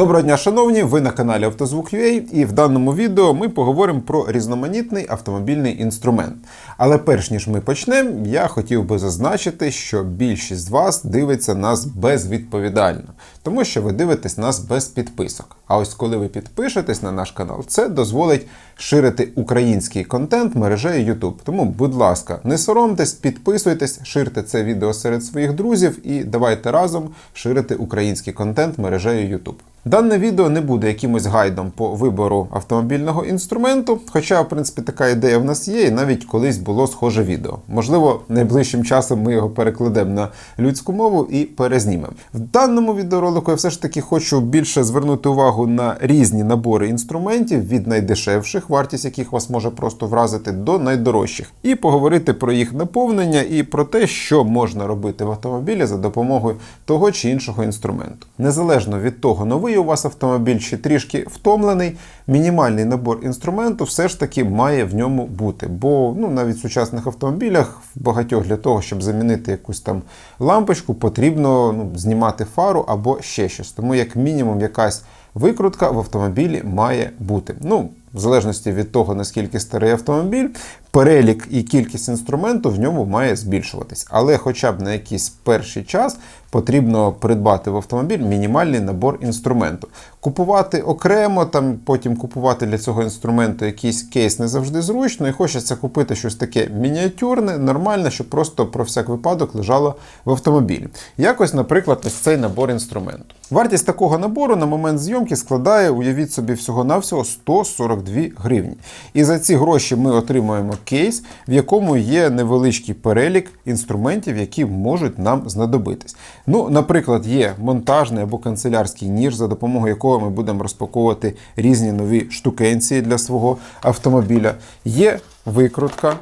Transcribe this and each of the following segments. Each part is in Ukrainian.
Доброго дня, шановні! Ви на каналі Автозвук.ua і в даному відео ми поговоримо про різноманітний автомобільний інструмент. Але перш ніж ми почнемо, я хотів би зазначити, що більшість з вас дивиться нас безвідповідально, тому що ви дивитесь нас без підписок. А ось коли ви підпишетесь на наш канал, це дозволить ширити український контент мережею YouTube. Тому, будь ласка, не соромтесь, підписуйтесь, ширте це відео серед своїх друзів і давайте разом ширити український контент мережею YouTube. Дане відео не буде якимось гайдом по вибору автомобільного інструменту, хоча, в принципі, така ідея в нас є, і навіть колись було схоже відео. Можливо, найближчим часом ми його перекладемо на людську мову і перезнімемо. В даному відеоролику я все ж таки хочу більше звернути увагу на різні набори інструментів від найдешевших, вартість яких вас може просто вразити, до найдорожчих, і поговорити про їх наповнення і про те, що можна робити в автомобілі за допомогою того чи іншого інструменту. Незалежно від того, новий у вас автомобіль чи трішки втомлений, мінімальний набор інструменту все ж таки має в ньому бути. Бо ну, навіть в сучасних автомобілях в багатьох для того, щоб замінити якусь там лампочку, потрібно ну, знімати фару або ще щось. Тому, як мінімум, якась викрутка в автомобілі має бути. Ну, в залежності від того, наскільки старий автомобіль, перелік і кількість інструменту в ньому має збільшуватись. Але хоча б на якийсь перший час потрібно придбати в автомобіль мінімальний набор інструменту. Купувати окремо, там потім купувати для цього інструменту якийсь кейс не завжди зручно, і хочеться купити щось таке мініатюрне, нормальне, щоб просто про всяк випадок лежало в автомобілі. Якось, наприклад, ось цей набор інструменту. Вартість такого набору на момент зйомки складає, уявіть собі, всього-навсього 142 гривні. І за ці гроші ми отримуємо кейс, в якому є невеличкий перелік інструментів, які можуть нам знадобитись. Ну, наприклад, є монтажний або канцелярський ніж, за допомогою якого ми будемо розпаковувати різні нові штукенції для свого автомобіля. Є викрутка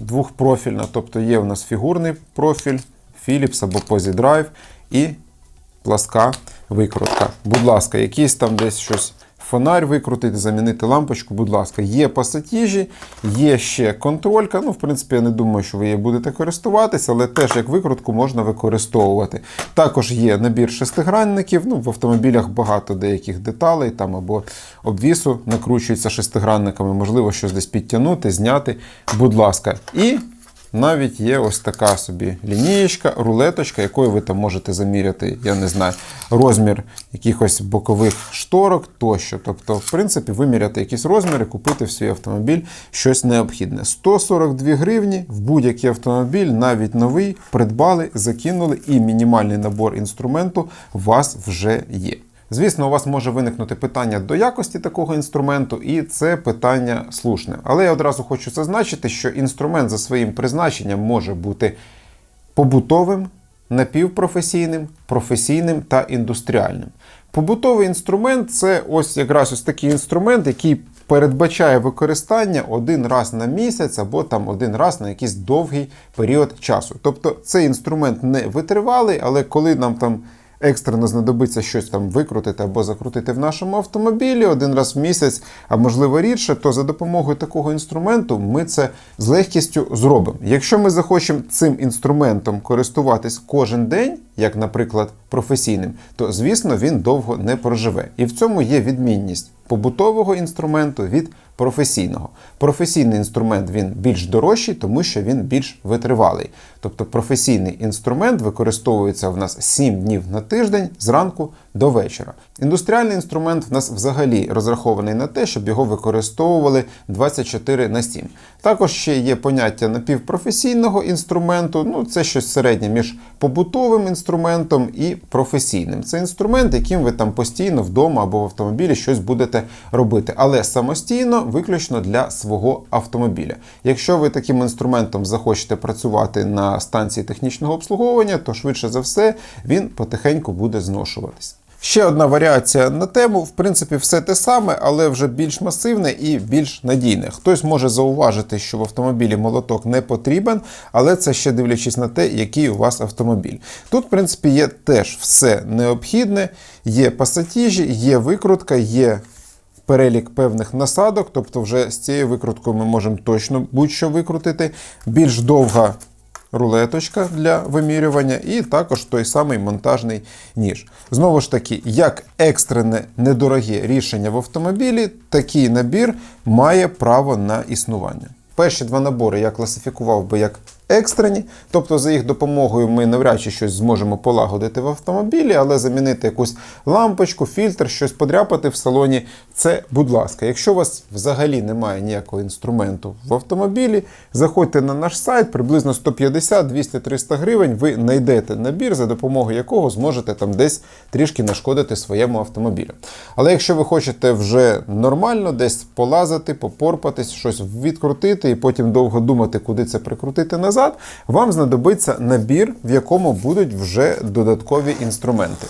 двохпрофільна, тобто є у нас фігурний профіль, Philips або PosiDrive і пласка викрутка. Будь ласка, якийсь там десь щось. Фонарь викрутити, замінити лампочку, будь ласка, є пасатіжі, є ще контролька. Ну, в принципі, я не думаю, що ви її будете користуватися, але теж як викрутку можна використовувати. Також є набір шестигранників. Ну, В автомобілях багато деяких деталей там або обвісу накручується шестигранниками, можливо, щось десь підтягнути, зняти. Будь ласка. І навіть є ось така собі лінієчка, рулеточка, якою ви там можете заміряти, я не знаю, розмір якихось бокових шторок тощо. Тобто, в принципі, виміряти якісь розміри, купити в свій автомобіль щось необхідне. 142 гривні в будь-який автомобіль, навіть новий, придбали, закинули, і мінімальний набор інструменту у вас вже є. Звісно, у вас може виникнути питання до якості такого інструменту, і це питання слушне. Але я одразу хочу зазначити, що інструмент за своїм призначенням може бути побутовим, напівпрофесійним, професійним та індустріальним. Побутовий інструмент це ось якраз ось такий інструмент, який передбачає використання один раз на місяць або там один раз на якийсь довгий період часу. Тобто цей інструмент не витривалий, але коли нам там екстрено знадобиться щось там викрутити або закрутити в нашому автомобілі один раз в місяць, а можливо рідше, то за допомогою такого інструменту ми це з легкістю зробимо. Якщо ми захочемо цим інструментом користуватись кожен день, як, наприклад, професійним, то звісно він довго не проживе. І в цьому є відмінність побутового інструменту від професійного. Професійний інструмент він більш дорожчий, тому що він більш витривалий. Тобто професійний інструмент використовується в нас 7 днів на тиждень зранку до вечора. Індустріальний інструмент в нас взагалі розрахований на те, щоб його використовували 24 на 7. Також ще є поняття напівпрофесійного інструменту, ну це щось середнє між побутовим інструментом і професійним. Це інструмент, яким ви там постійно вдома або в автомобілі щось будете робити, але самостійно, виключно для свого автомобіля. Якщо ви таким інструментом захочете працювати на станції технічного обслуговування, то швидше за все він потихеньку буде зношуватись. Ще одна варіація на тему, в принципі, все те саме, але вже більш масивне і більш надійне. Хтось може зауважити, що в автомобілі молоток не потрібен, але це ще дивлячись на те, який у вас автомобіль. Тут, в принципі, є теж все необхідне, є пасатіжі, є викрутка, є перелік певних насадок, тобто вже з цією викруткою ми можемо точно будь-що викрутити. Більш довга рулеточка для вимірювання, і також той самий монтажний ніж. Знову ж таки, як екстрене недороге рішення в автомобілі, такий набір має право на існування. Перші два набори я класифікував би як екстрені, тобто за їх допомогою ми навряд чи щось зможемо полагодити в автомобілі, але замінити якусь лампочку, фільтр, щось подряпати в салоні. Це, будь ласка, якщо у вас взагалі немає ніякого інструменту в автомобілі, заходьте на наш сайт, приблизно 150, 200, 300 гривень. Ви знайдете набір, за допомогою якого зможете там десь трішки нашкодити своєму автомобілю. Але якщо ви хочете вже нормально десь полазити, попорпатись, щось відкрутити і потім довго думати, куди це прикрутити назад, вам знадобиться набір, в якому будуть вже додаткові інструменти.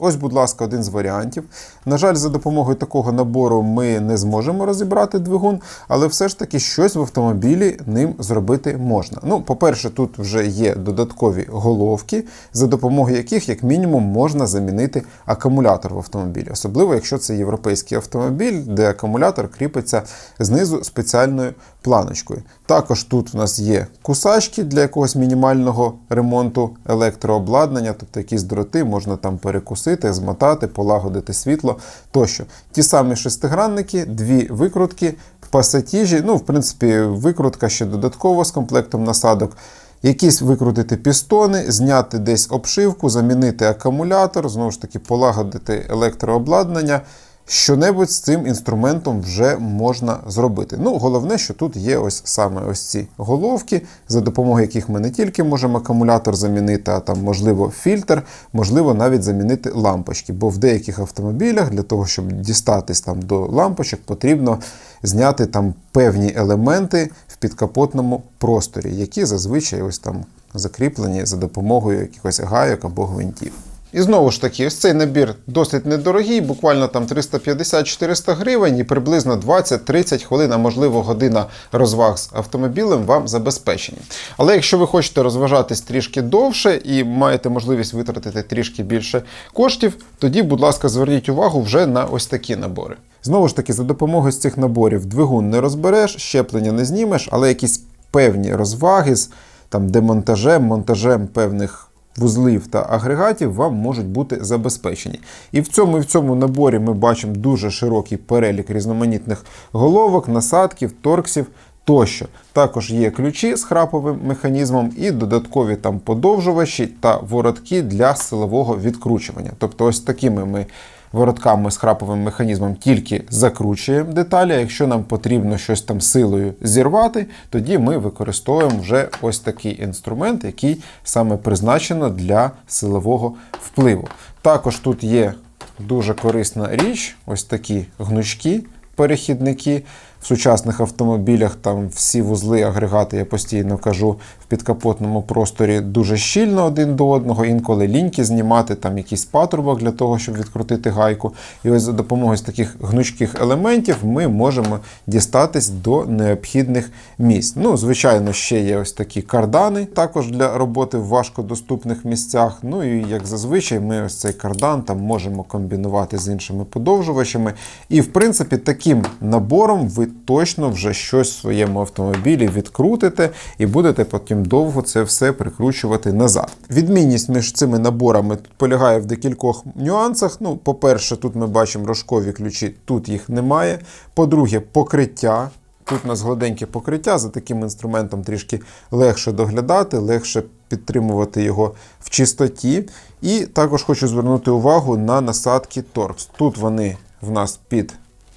Ось, будь ласка, один з варіантів. На жаль, за допомогою такого набору ми не зможемо розібрати двигун, але все ж таки щось в автомобілі ним зробити можна. Ну, по-перше, тут вже є додаткові головки, за допомогою яких, як мінімум, можна замінити акумулятор в автомобілі, особливо якщо це європейський автомобіль, де акумулятор кріпиться знизу спеціальною планочкою. Також тут у нас є кусачки для якогось мінімального ремонту електрообладнання, тобто якісь дроти можна там перекусити, змотати, полагодити світло тощо. Ті самі шестигранники, дві викрутки, пасатіжі, ну, в принципі, викрутка ще додатково з комплектом насадок. Якісь викрутити пістони, зняти десь обшивку, замінити акумулятор, знову ж таки, полагодити електрообладнання. Щонебудь з цим інструментом вже можна зробити. Ну, головне, що тут є ось саме ось ці головки, за допомогою яких ми не тільки можемо акумулятор замінити, а там, можливо, фільтр, можливо, навіть замінити лампочки. Бо в деяких автомобілях для того, щоб дістатись там до лампочок, потрібно зняти там певні елементи в підкапотному просторі, які зазвичай ось там закріплені за допомогою якихось гайок або гвинтів. І знову ж таки, ось цей набір досить недорогий, буквально там 350-400 гривень і приблизно 20-30 хвилин, а можливо година розваг з автомобілем вам забезпечені. Але якщо ви хочете розважатись трішки довше і маєте можливість витратити трішки більше коштів, тоді, будь ласка, зверніть увагу вже на ось такі набори. Знову ж таки, за допомогою з цих наборів двигун не розбереш, щеплення не знімеш, але якісь певні розваги з там демонтажем, монтажем певних вузлів та агрегатів вам можуть бути забезпечені. І в цьому і в цьому наборі ми бачимо дуже широкий перелік різноманітних головок, насадків, торксів. Тощо також є ключі з храповим механізмом і додаткові там подовжувачі та воротки для силового відкручування. Тобто, ось такими ми воротками з храповим механізмом тільки закручуємо деталі. а Якщо нам потрібно щось там силою зірвати, тоді ми використовуємо вже ось такий інструмент, який саме призначено для силового впливу. Також тут є дуже корисна річ, ось такі гнучки, перехідники. В сучасних автомобілях там всі вузли, агрегати, я постійно кажу, в підкапотному просторі дуже щільно один до одного, інколи ліньки знімати, там якийсь патрубок для того, щоб відкрутити гайку. І ось за допомогою таких гнучких елементів ми можемо дістатись до необхідних місць. Ну, звичайно, ще є ось такі кардани, також для роботи в важкодоступних місцях. Ну і як зазвичай, ми ось цей кардан там можемо комбінувати з іншими подовжувачами. І в принципі, таким набором ви точно вже щось в своєму автомобілі відкрутите і будете потім довго це все прикручувати назад. Відмінність між цими наборами полягає в декількох нюансах. Ну, по-перше, тут ми бачимо рожкові ключі, тут їх немає. По-друге, покриття. Тут у нас гладеньке покриття, за таким інструментом трішки легше доглядати, легше підтримувати його в чистоті. І також хочу звернути увагу на насадки Torx. Тут вони в нас під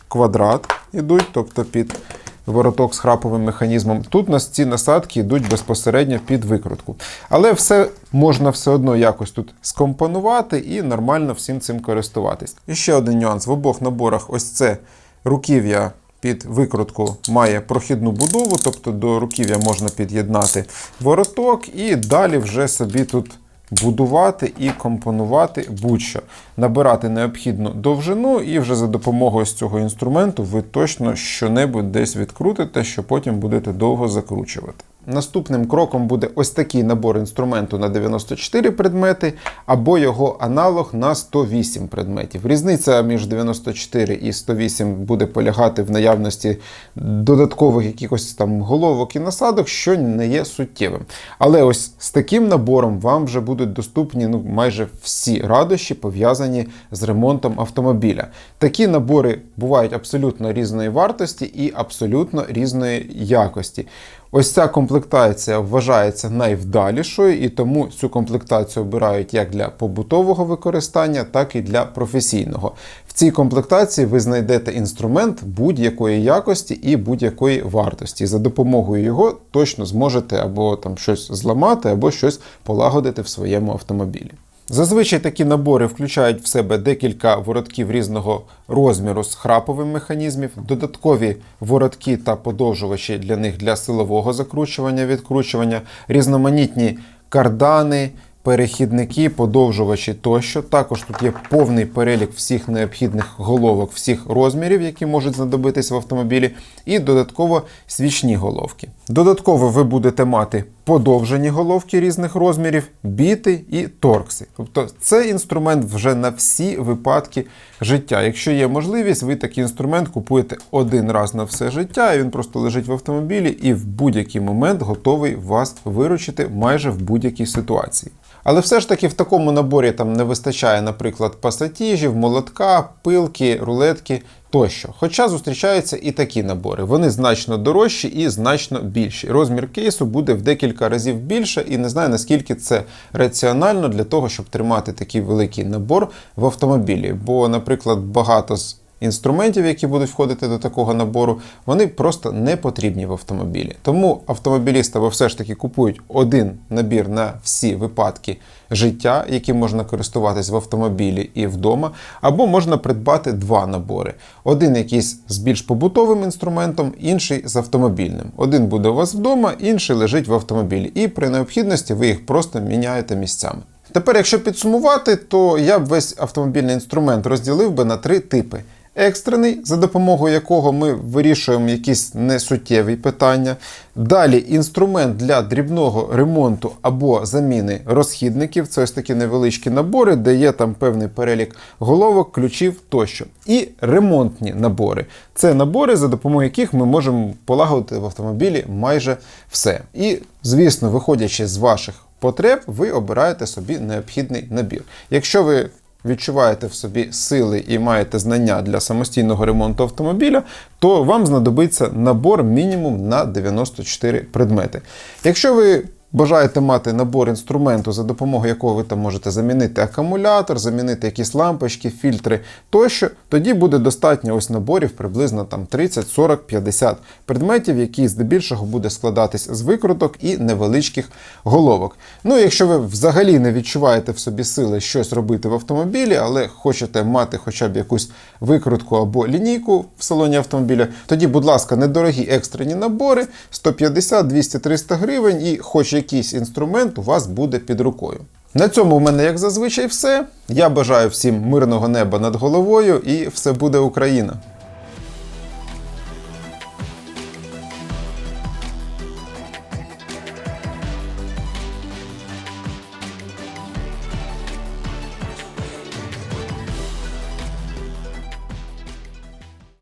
квадрат ідуть, тобто під вороток з храповим механізмом. Тут нас ці насадки йдуть безпосередньо під викрутку. Але все можна все одно якось тут скомпонувати і нормально всім цим користуватись. І ще один нюанс: в обох наборах ось це руків'я. Під викрутку має прохідну будову, тобто до руків'я можна під'єднати вороток, і далі вже собі тут будувати і компонувати будь-що, набирати необхідну довжину, і вже за допомогою з цього інструменту ви точно щонебудь десь відкрутите, що потім будете довго закручувати. Наступним кроком буде ось такий набор інструменту на 94 предмети, або його аналог на 108 предметів. Різниця між 94 і 108 буде полягати в наявності додаткових якихось там головок і насадок, що не є суттєвим. Але ось з таким набором вам вже будуть доступні ну, майже всі радощі, пов'язані з ремонтом автомобіля. Такі набори бувають абсолютно різної вартості і абсолютно різної якості. Ось ця комплектація вважається найвдалішою, і тому цю комплектацію обирають як для побутового використання, так і для професійного. В цій комплектації ви знайдете інструмент будь-якої якості і будь-якої вартості. За допомогою його точно зможете або там щось зламати, або щось полагодити в своєму автомобілі. Зазвичай такі набори включають в себе декілька воротків різного розміру з храповим механізмів, додаткові воротки та подовжувачі для них для силового закручування, відкручування, різноманітні кардани, перехідники, подовжувачі тощо. Також тут є повний перелік всіх необхідних головок, всіх розмірів, які можуть знадобитись в автомобілі, і додатково свічні головки. Додатково ви будете мати подовжені головки різних розмірів, біти і торкси. Тобто це інструмент вже на всі випадки життя. Якщо є можливість, ви такий інструмент купуєте один раз на все життя, і він просто лежить в автомобілі і в будь-який момент готовий вас виручити майже в будь-якій ситуації. Але все ж таки в такому наборі там не вистачає, наприклад, пасатіжів, молотка, пилки, рулетки тощо. Хоча зустрічаються і такі набори. Вони значно дорожчі і значно більші. Розмір кейсу буде в декілька разів більше, і не знаю наскільки це раціонально для того, щоб тримати такий великий набор в автомобілі. Бо, наприклад, багато з інструментів, які будуть входити до такого набору, вони просто не потрібні в автомобілі. Тому автомобілісти або все ж таки купують один набір на всі випадки життя, яким можна користуватись в автомобілі і вдома, або можна придбати два набори: один якийсь з більш побутовим інструментом, інший з автомобільним. Один буде у вас вдома, інший лежить в автомобілі, і при необхідності ви їх просто міняєте місцями. Тепер, якщо підсумувати, то я б весь автомобільний інструмент розділив би на три типи. Екстрений, за допомогою якого ми вирішуємо якісь несуттєві питання. Далі інструмент для дрібного ремонту або заміни розхідників. Це ось такі невеличкі набори, де є там певний перелік головок, ключів тощо. І ремонтні набори. Це набори, за допомогою яких ми можемо полагодити в автомобілі майже все. І, звісно, виходячи з ваших потреб, ви обираєте собі необхідний набір. Якщо ви відчуваєте в собі сили і маєте знання для самостійного ремонту автомобіля, то вам знадобиться набор мінімум на 94 предмети. Якщо ви бажаєте мати набор інструменту, за допомогою якого ви там можете замінити акумулятор, замінити якісь лампочки, фільтри тощо, тоді буде достатньо ось наборів приблизно там 30, 40, 50 предметів, які здебільшого буде складатись з викруток і невеличких головок. Ну, якщо ви взагалі не відчуваєте в собі сили щось робити в автомобілі, але хочете мати хоча б якусь викрутку або лінійку в салоні автомобіля, тоді, будь ласка, недорогі екстрені набори 150, 200, 300 гривень і хоч якийсь інструмент у вас буде під рукою. На цьому в мене, як зазвичай, все. Я бажаю всім мирного неба над головою і все буде Україна!